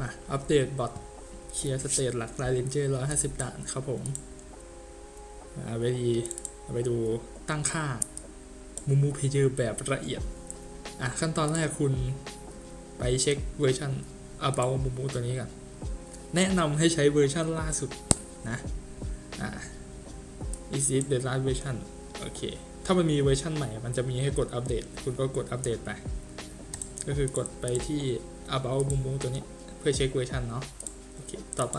มาอัปเดตบอทเคลียร์สเตตหลักลน์เลนเจอร์ร้อยห้าสิบด่านครับผมเอาไปดีเอาไปดูตั้งค่ามูมูเพเยอร์แบบละเอียด อะ ขั้นตอนแรกคุณไปเช็คเวอร์ชัน about มูมูตัวนี้กันแนะนำให้ใช้เวอร์ชันล่าสุดนะ อะ is it the last version โอเค ถ้ามันมีเวอร์ชันใหม่ มันจะมีให้กดอัปเดต คุณก็กดอัปเดตไป ก็คือกดไปที่ about มูมูตัวนี้ เพื่อเช็คเวอร์ชันเนาะโอเคต่อไป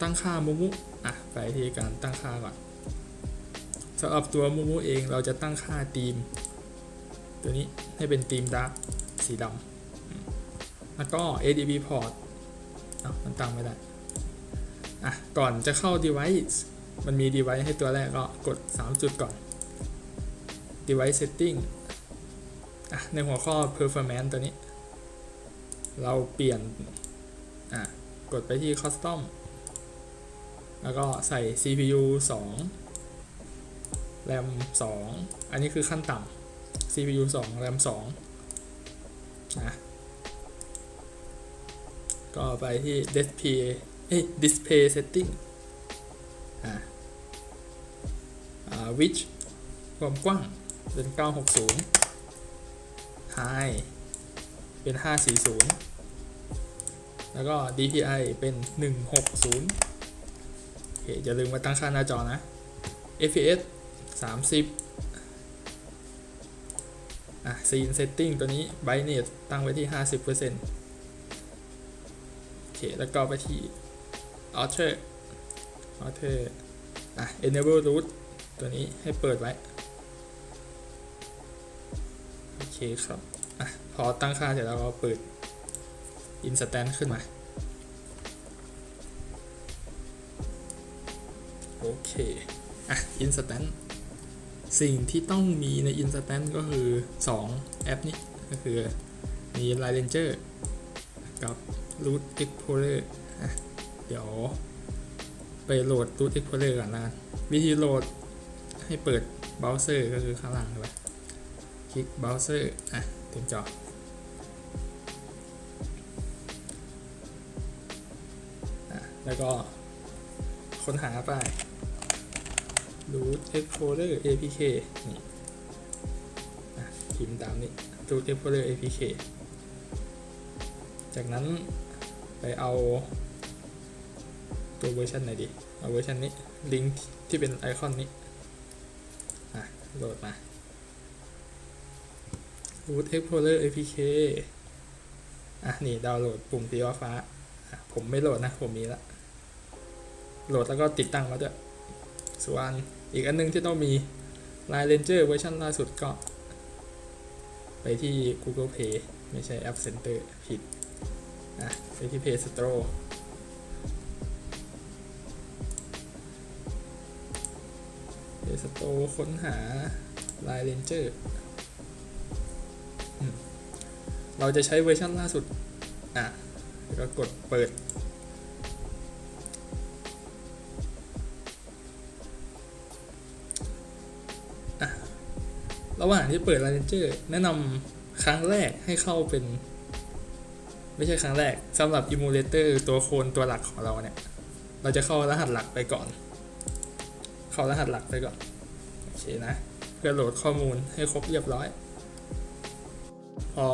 ตั้งค่ามูมูอะไปที่การตั้งค่าก่อนสำหรับตัวมูมูเองเราจะตั้งค่าธีม ตัวนี้ให้เป็นธีมดาร์กสีดำแล้วก็ ADB port เอ้ามันตั้งไม่ได้อะก่อนจะเข้า device มันมี device ให้ตัวแรกก็กด 3 จุดก่อน device setting อะในหัวข้อ performance ตัวนี้ เราเปลี่ยน อะ กดไปที่ custom แล้วก็ใส่ CPU 2 RAM 2 อันนี้คือขั้นต่ำ CPU 2 RAM 2นะก็ไปที่ display เอ้ย display setting อ่าอ่า width ความกว้างเป็น 960 high เป็น 540 แล้วก็ DPI เป็น 160 โอเคอย่าลืมมาตั้งค่าหน้าจอนะ FPS 30 อะ scene setting ตัวนี้ brightness ตั้งไว้ที่ 50%โอเค แล้วก็ไปที่ author author อะ enable root ตัวนี้ให้เปิดไว้ โอเคครับ อะ พอตั้งค่าเสร็จแล้วก็เปิด instant ขึ้นมา โอเค อะ instant สิ่งที่ต้องมีใน Instant ก็คือ 2 แอปนี้ก็คือมี Line Ranger กับ Root Explorer อะเดี๋ยวไปโหลด Root Explorer ก่อนนะ วิธีโหลดให้เปิดเบราว์เซอร์ก็คือข้างล่างใช่ปะคลิกเบราว์เซอร์อะถึงจอ แล้วก็ค้นหาไป root explorer apk นี่พิมพ์ตามนี้ root explorer apk จากนั้นไปเอาตัวเวอร์ชันไหนดี เอาเวอร์ชันนี้ ลิงก์ที่เป็นไอคอนนี้ อะ โหลดมา root explorer apk อะ นี่ดาวน์โหลดปุ่มสีฟ้า ผมไม่โหลดนะ ผมมีละ โหลดแล้วก็ติดตั้งมาด้วยส่วนอีกอันหนึงที่ต้องมี Line Ranger เวอร์ชันล่าสุดก็ ไปที่ Google Play ไม่ใช่ App Center ผิดนะไปที่ Play Store Play Store ค้นหา Line Ranger อืมเราจะใช้เวอร์ชันล่าสุด อะ แล้วก็กดเปิด ระหว่างที่เปิด Line Ranger แนะนำครั้งแรกให้เข้าเป็น ไม่ใช่ครั้งแรกสำหรับ Emulator ตัวโคนตัวหลักของเราเนี่ย เราจะเข้ารหัสหลักไปก่อน เข้ารหัสหลักไปก่อน โอเคนะ เพื่อโหลดข้อมูลให้ครบเรียบร้อย พอ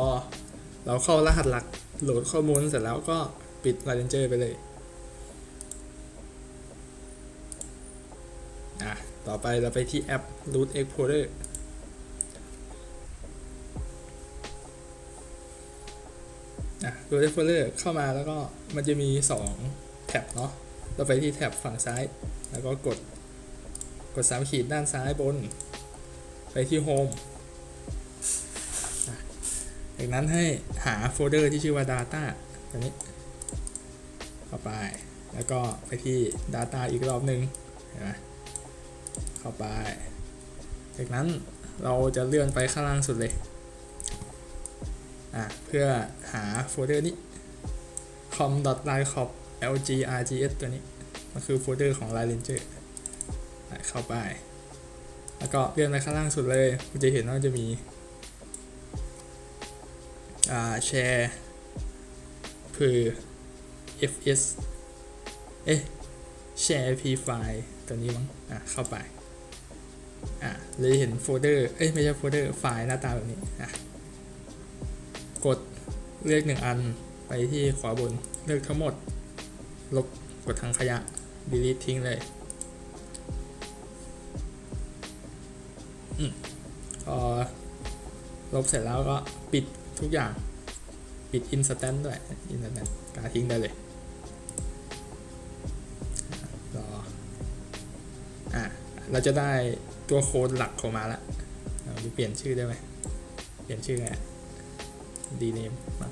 เราเข้ารหัสหลักโหลดข้อมูลเสร็จแล้วก็ปิด Line Ranger ไปเลยอะต่อไปเราไปที่แอป Root Explorer อะตัว Explorer เข้ามาแล้วก็มันจะมี 2 แท็บเนาะเราไปที่แท็บฝั่งซ้าย แล้วก็กดกด3ขีดด้านซ้ายบน ไปที่ Home อะจากนั้นให้หาโฟลเดอร์ที่ชื่อว่า Data ตัวนี้เข้าไป แล้วก็ไปที่ Data อีกรอบหนึ่งเห็นไหมเข้าไป จากนั้นเราจะเลื่อนไปข้างล่างสุดเลยอะเพื่อ หาโฟลเดอร์นี้ com.lilecop lgrgs ตัวนี้ มันคือโฟลเดอร์ของ Line Ranger อะเข้าไป แล้วก็เลื่อนไปข้างล่างสุดเลยคุณจะเห็นว่าจะมีอ่าแชร์คือ fs เอ๊ะ share p file ตัวนี้มั้งอะเข้าไปอะเลยเห็นโฟลเดอร์ เอ้ยไม่ใช่โฟลเดอร์ ไฟล์หน้าตาแบบนี้อะกด เลือกหนึ่งอันไปที่ขวาบน เลือกทั้งหมด ลบกดทางขยะ delete ทิ้งเลยอืมพอลบเสร็จแล้วก็ปิดทุกอย่าง ปิด instant ด้วย instant กาทิ้งได้เลยรออะเราจะได้ตัวโค้ดหลักของมาละเราเปลี่ยนชื่อได้ไหม เปลี่ยนชื่อไง ดีเนม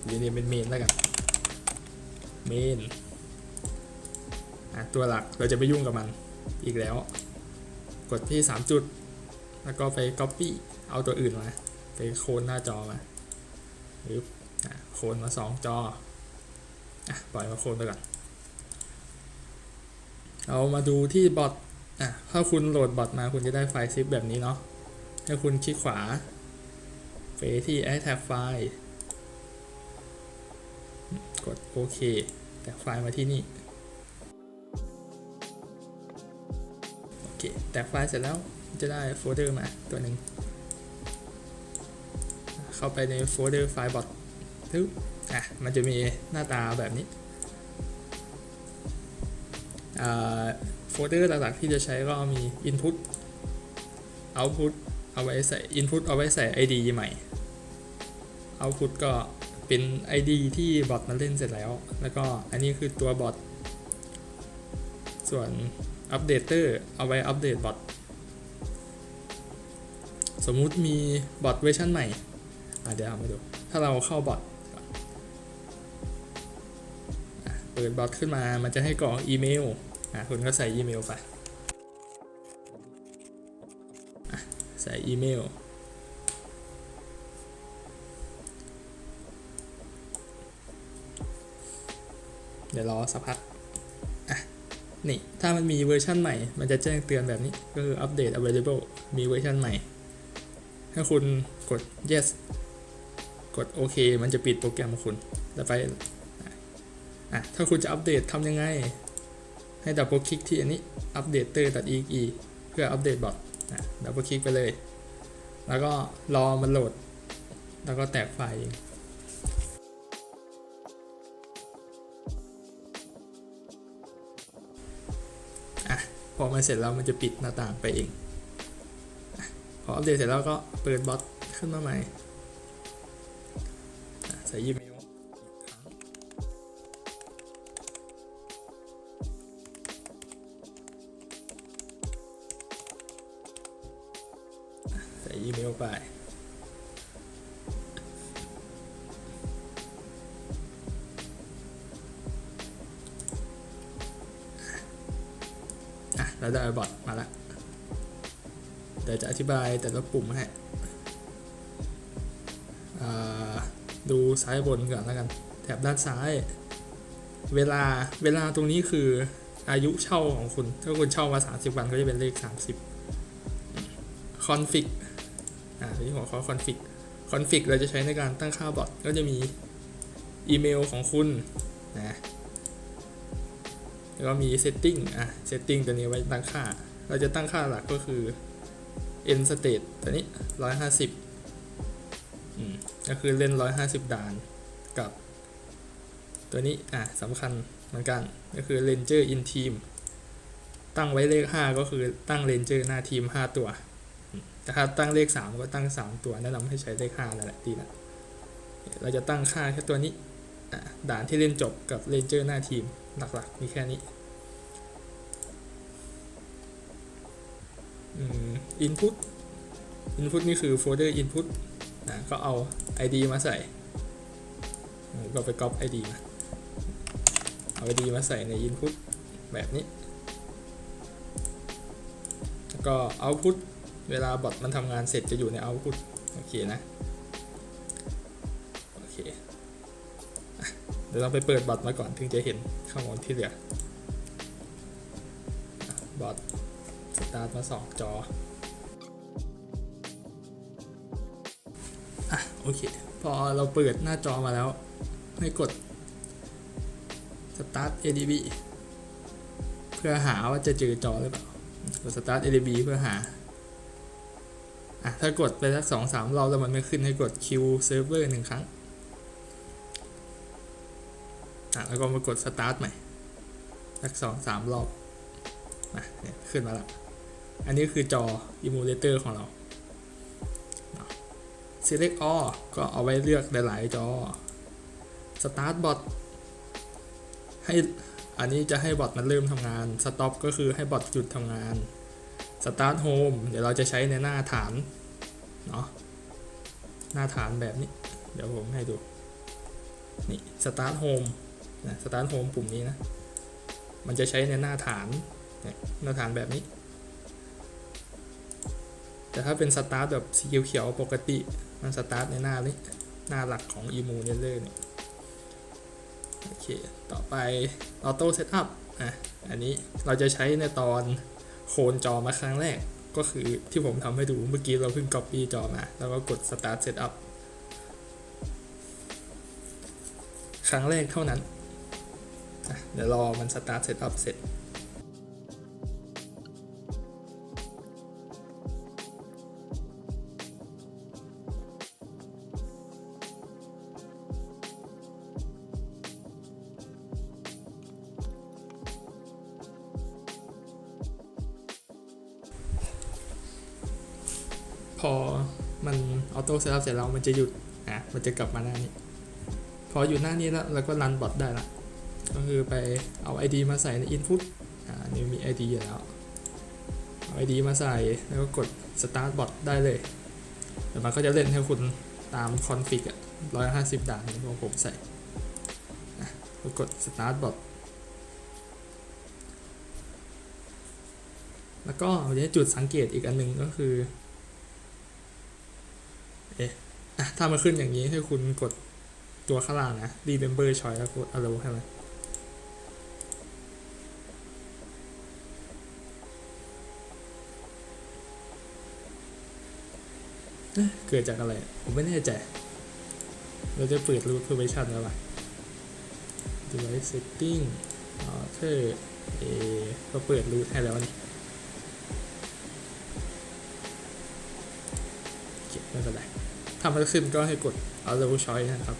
ดีเนมเป็นเมนแล้วกันเมนตัวหลักเราจะไม่ยุ่งกับมันอีกแล้ว กดที่สามจุด แล้วก็ไป copy เอาตัวอื่นมา ไปโคนหน้าจอมาหรือโคนมาสองจออะปล่อยมาโคนไปก่อนเรามาดูที่บอทถ้าคุณโหลดบอทมาคุณจะได้ไฟล์ซิปแบบนี้เนาะให้คุณคลิกขวาไปที่ add tab ไฟล์ กดโอเคแท็กไฟล์มาที่นี่โอเคแท็กไฟล์เสร็จแล้วจะได้โฟลเดอร์มาตัวหนึ่งเข้าไปในโฟลเดอร์ไฟล์บอททึบอะมันจะมีหน้าตาแบบนี้โฟลเดอร์หลักๆที่จะใช้ก็มี input output เอาไว้ใส่ input เอาไว้ใส่ id ใหม่ output ก็ เป็น id ที่บอทมันเล่นเสร็จแล้ว แล้วก็อันนี้คือตัวบอทส่วน updater เอาไว้อัปเดตบอทสมมุติมีบอทเวอร์ชันใหม่เดี๋ยวเอามาดู ถ้าเราเข้าบอทเปิดบอทขึ้นมามันจะให้กรอกอีเมลคุณก็ใส่อีเมลไปใส่อีเมล เดี๋ยวรอสักพักอะนี่ถ้ามันมีเวอร์ชันใหม่ มันจะแจ้งเตือนแบบนี้ก็คืออัปเดต available มีเวอร์ชันใหม่ ถ้าคุณกด yes กดโอเคมันจะปิดโปรแกรมของคุณแล้วไปอะถ้าคุณจะอัปเดตทำยังไง ให้ดับเบิลคลิกที่อันนี้ updater.exe เพื่ออัปเดตบอทนะดับเบิลคลิกไปเลย แล้วก็รอมันโหลด แล้วก็แตกไฟล์เอง พอมันเสร็จแล้วมันจะปิดหน้าต่างไปเอง พออัปเดตเสร็จแล้วก็เปิดบอทขึ้นมาใหม่ใส่ยีมลอีกครั้งใส่อีเมลไป แล้วได้บอทมาละเดี๋ยวจะอธิบายแต่ละปุ่มให้ดูซ้ายบนก่อนแล้วกัน แถบด้านซ้าย เวลาเวลาตรงนี้คืออายุเช่าของคุณ ถ้าคุณเช่ามา 30 วันก็จะเป็นเลข 30 config อ่าที่หัวข้อ config config เราจะใช้ในการตั้งค่าบอทก็จะมีอีเมลของคุณนะ แล้วก็มี setting อะ setting ตัวนี้ไว้ตั้งค่า เราจะตั้งค่าหลักก็คือ end state ตัวนี้ 150อืมก็คือเล่น 150 ด่านกับ ตัวนี้ อะสำคัญเหมือนกัน ก็คือ ranger in team ตั้งไว้เลข 5 ก็คือตั้ง ranger หน้าทีม 5 ตัว แต่ถ้าตั้งเลข 3 ก็ตั้ง 3 ตัวแนะนำให้ใช้เลข5นั่นแหละดีละเราจะตั้งค่าแค่ตัวนี้อะด่านที่เล่นจบกับเ a นเจอร์หน้าทีม หลักๆมีแค่นี้อืม input input นี่คือโฟลเดอร์ input นะก็เอา id มาใส่ ก็ไป copy id มา เอา id มาใส่ใน input แบบนี้ แล้วก็ output เวลาบอทมันทำงานเสร็จจะอยู่ใน output โอเคนะ โอเค เดี๋ยวเราไปเปิดบอทมาก่อนถึงจะเห็นข้อมูลที่เหลือบอทสตาร์ทมาสองจออะโอเค พอเราเปิดหน้าจอมาแล้ว ให้กด start adb เพื่อหาว่าจะเจอจอหรือเปล่ากด start adb เพื่อหาอะถ้ากดไปสักสองสามรอบแล้วมันไม่ขึ้นให้กด Q server หนึ่งครั้ง อะแล้วก็มากด start ใหม่สักสองสามรอบนะเนี่ยขึ้นมาล้วอันนี้คือจอ emulator ของเรา select all ก็เอาไว้เลือกหลายๆจอ start bot ให้อันนี้จะให้บอทมันเริ่มทำงาน stop ก็คือให้บอทหยุดทำงาน start home เดี๋ยวเราจะใช้ในหน้าฐานเนาะหน้าฐานแบบนี้ เดี๋ยวผมให้ดู นี่ start home นะ start home ปุ่มนี้นะ มันจะใช้ในหน้าฐานหน้าฐานแบบนี้ แต่ถ้าเป็น start แบบสีเขียวๆปกติ มันสตาร์ทในหน้านี้ หน้าหลักของ e m u l a t o r เนี่ยโอเค ต่อไป Auto Setup อะ อันนี้เราจะใช้ในตอนโคนจอมาครั้งแรก ก็คือที่ผมทำให้ดูเมื่อกี้เราเพิ่ง Copy จอมา แล้วก็กด Start Setup ครั้งแรกเท่านั้น เดี๋ยวรอมัน Start Setup เสร็จพอมันออโต้เซตอัพเสร็จแล้วมันจะหยุดอะมันจะกลับมาหน้านี้ พออยู่หน้านี้แล้วเราก็รันบอทได้ละ ก็คือไปเอา ID มาใส่ใน Input อ่านี่มี ID อยู่แล้วเอา ID มาใส่แล้วก็กด Start Bot ได้เลยเดี๋ยวมันก็จะเล่นให้คุณตามคอนฟิกอะร้อยห้าสิบด่านที่ผมใส่อะกด Start Bot แล้วก็เดี๋ยวจุดสังเกตอีกอันหนึ่งก็คือ เอะถ้ามาขึ้นอย่างนี้ให้คุณกดตัวข้างล่างนะ remember choice แล้วกด allow ให้มัน เกิดจากอะไร ผมไม่แน่ใจ เราจะเปิดรูปเพอร์เฟชันแล้วป่ะ device setting อ๋อคือเอก็เปิดรูปให้แล้วนี่โอเคไม่เป็นไรถ้ามันขึ้นก็ให้กด allow choice นะครับ